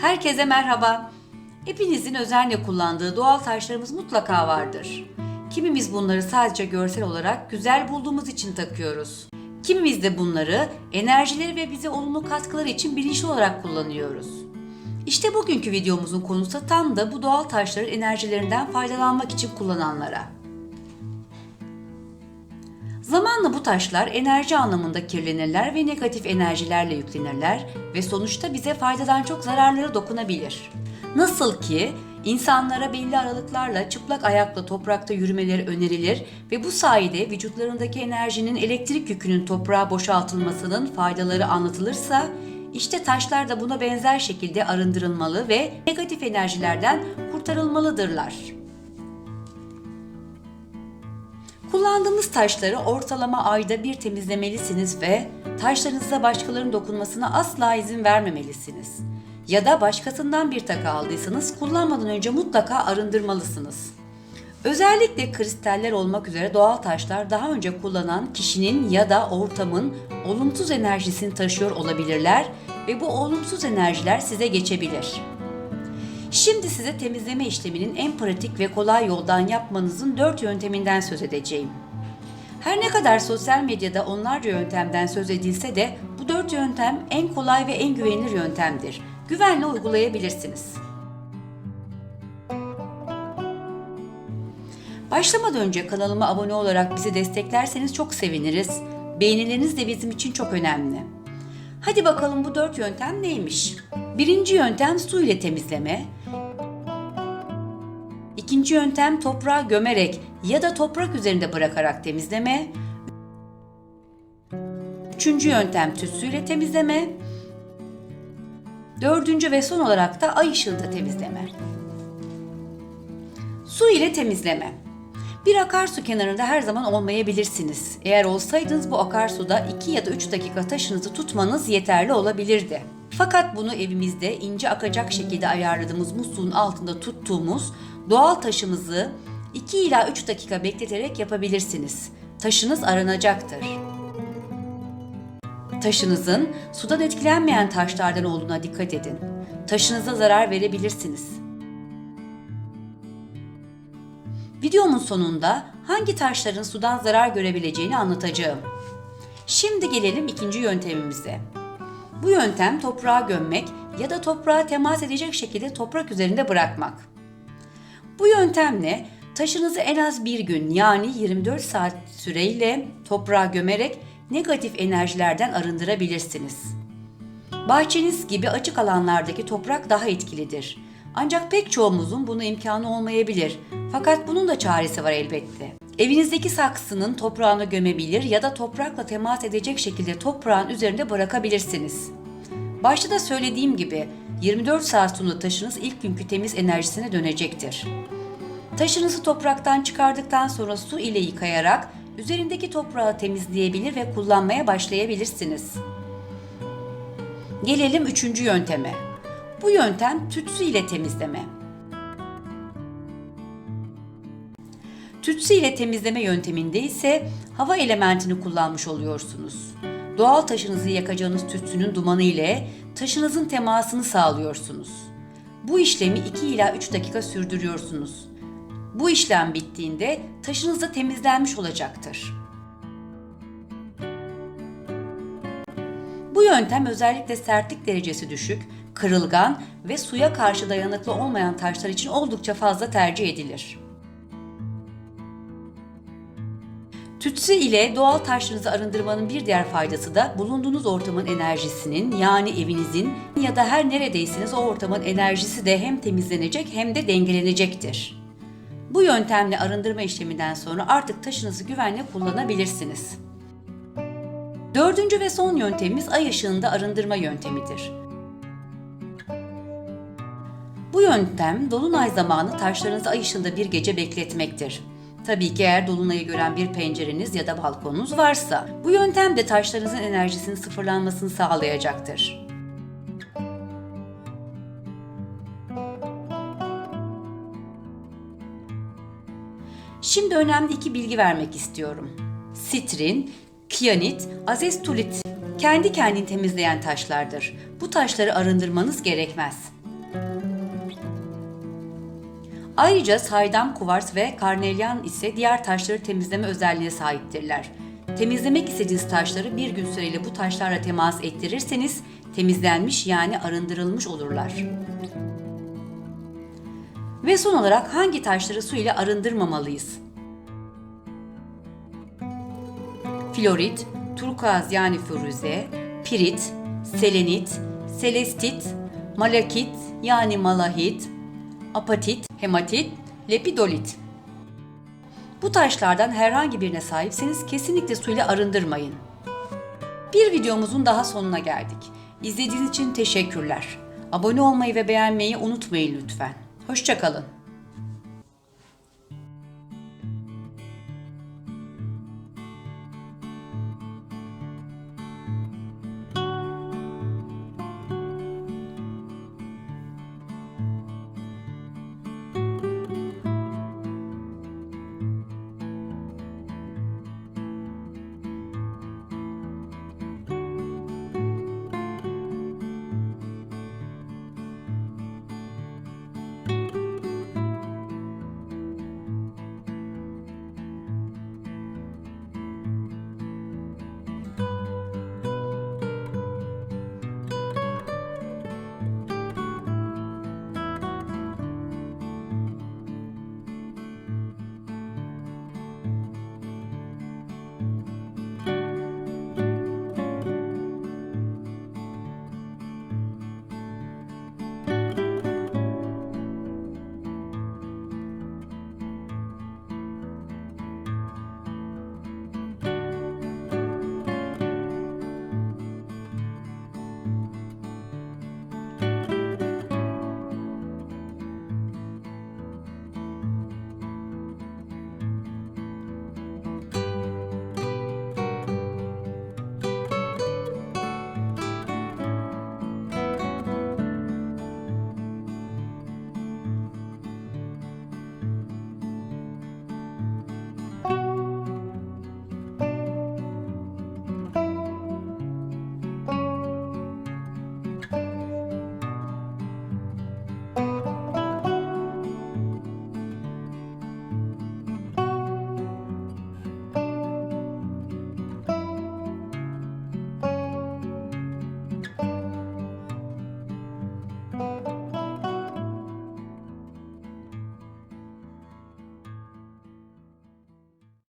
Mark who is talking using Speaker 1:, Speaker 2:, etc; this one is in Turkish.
Speaker 1: Herkese merhaba. Hepinizin özenle kullandığı doğal taşlarımız mutlaka vardır. Kimimiz bunları sadece görsel olarak güzel bulduğumuz için takıyoruz. Kimimiz de bunları enerjileri ve bize olumlu katkıları için bilinçli olarak kullanıyoruz. İşte bugünkü videomuzun konusu tam da bu doğal taşların enerjilerinden faydalanmak için kullananlara. Zamanla bu taşlar enerji anlamında kirlenirler ve negatif enerjilerle yüklenirler ve sonuçta bize faydadan çok zararları dokunabilir. Nasıl ki insanlara belli aralıklarla çıplak ayakla toprakta yürümeleri önerilir ve bu sayede vücutlarındaki enerjinin elektrik yükünün toprağa boşaltılmasının faydaları anlatılırsa işte taşlar da buna benzer şekilde arındırılmalı ve negatif enerjilerden kurtarılmalıdırlar. Kullandığınız taşları ortalama ayda bir temizlemelisiniz ve taşlarınıza başkalarının dokunmasına asla izin vermemelisiniz. Ya da başkasından bir takı aldıysanız kullanmadan önce mutlaka arındırmalısınız. Özellikle kristaller olmak üzere doğal taşlar daha önce kullanan kişinin ya da ortamın olumsuz enerjisini taşıyor olabilirler ve bu olumsuz enerjiler size geçebilir. Şimdi size temizleme işleminin en pratik ve kolay yoldan yapmanızın 4 yönteminden söz edeceğim. Her ne kadar sosyal medyada onlarca yöntemden söz edilse de bu 4 yöntem en kolay ve en güvenilir yöntemdir. Güvenle uygulayabilirsiniz. Başlamadan önce kanalıma abone olarak bizi desteklerseniz çok seviniriz. Beğenileriniz de bizim için çok önemli. Hadi bakalım bu dört yöntem neymiş? Birinci yöntem su ile temizleme. İkinci yöntem toprağı gömerek ya da toprak üzerinde bırakarak temizleme. Üçüncü yöntem tütsüyle temizleme. Dördüncü ve son olarak da ay ışığında temizleme. Su ile temizleme. Bir akarsu kenarında her zaman olmayabilirsiniz. Eğer olsaydınız bu akarsuda 2 ya da 3 dakika taşınızı tutmanız yeterli olabilirdi. Fakat bunu evimizde ince akacak şekilde ayarladığımız musluğun altında tuttuğumuz doğal taşımızı 2 ila 3 dakika bekleterek yapabilirsiniz. Taşınız aranacaktır. Taşınızın sudan etkilenmeyen taşlardan olduğuna dikkat edin. Taşınıza zarar verebilirsiniz. Videomun sonunda hangi taşların sudan zarar görebileceğini anlatacağım. Şimdi gelelim ikinci yöntemimize. Bu yöntem toprağa gömmek ya da toprağa temas edecek şekilde toprak üzerinde bırakmak. Bu yöntemle taşınızı en az bir gün yani 24 saat süreyle toprağa gömerek negatif enerjilerden arındırabilirsiniz. Bahçeniz gibi açık alanlardaki toprak daha etkilidir. Ancak pek çoğumuzun buna imkanı olmayabilir. Fakat bunun da çaresi var elbette. Evinizdeki saksının toprağına gömebilir ya da toprakla temas edecek şekilde toprağın üzerinde bırakabilirsiniz. Başta da söylediğim gibi 24 saat sonra taşınız ilk günkü temiz enerjisine dönecektir. Taşınızı topraktan çıkardıktan sonra su ile yıkayarak üzerindeki toprağı temizleyebilir ve kullanmaya başlayabilirsiniz. Gelelim üçüncü yönteme. Bu yöntem tütsü ile temizleme. Tütsü ile temizleme yönteminde ise hava elementini kullanmış oluyorsunuz. Doğal taşınızı yakacağınız tütsünün dumanı ile taşınızın temasını sağlıyorsunuz. Bu işlemi 2 ila 3 dakika sürdürüyorsunuz. Bu işlem bittiğinde taşınız da temizlenmiş olacaktır. Bu yöntem özellikle sertlik derecesi düşük, kırılgan ve suya karşı dayanıklı olmayan taşlar için oldukça fazla tercih edilir. Tütsü ile doğal taşlarınızı arındırmanın bir diğer faydası da bulunduğunuz ortamın enerjisinin yani evinizin ya da her neredeyseniz o ortamın enerjisi de hem temizlenecek hem de dengelenecektir. Bu yöntemle arındırma işleminden sonra artık taşınızı güvenle kullanabilirsiniz. Dördüncü ve son yöntemimiz ay ışığında arındırma yöntemidir. Bu yöntem dolunay zamanı taşlarınızı ay ışığında bir gece bekletmektir. Tabii ki eğer dolunayı gören bir pencereniz ya da balkonunuz varsa. Bu yöntem de taşlarınızın enerjisinin sıfırlanmasını sağlayacaktır. Şimdi önemli iki bilgi vermek istiyorum. Sitrin, kiyanit, azestulit kendi kendini temizleyen taşlardır. Bu taşları arındırmanız gerekmez. Ayrıca saydam kuvars ve karnelyan ise diğer taşları temizleme özelliğine sahiptirler. Temizlemek istediğiniz taşları bir gün süreyle bu taşlarla temas ettirirseniz temizlenmiş yani arındırılmış olurlar. Ve son olarak hangi taşları su ile arındırmamalıyız? Florit, turkuaz yani firuze, pirit, selenit, selestit, malakit yani malahit, apatit, hematit, lepidolit. Bu taşlardan herhangi birine sahipseniz kesinlikle suyla arındırmayın. Bir videomuzun daha sonuna geldik. İzlediğiniz için teşekkürler. Abone olmayı ve beğenmeyi unutmayın lütfen. Hoşçakalın.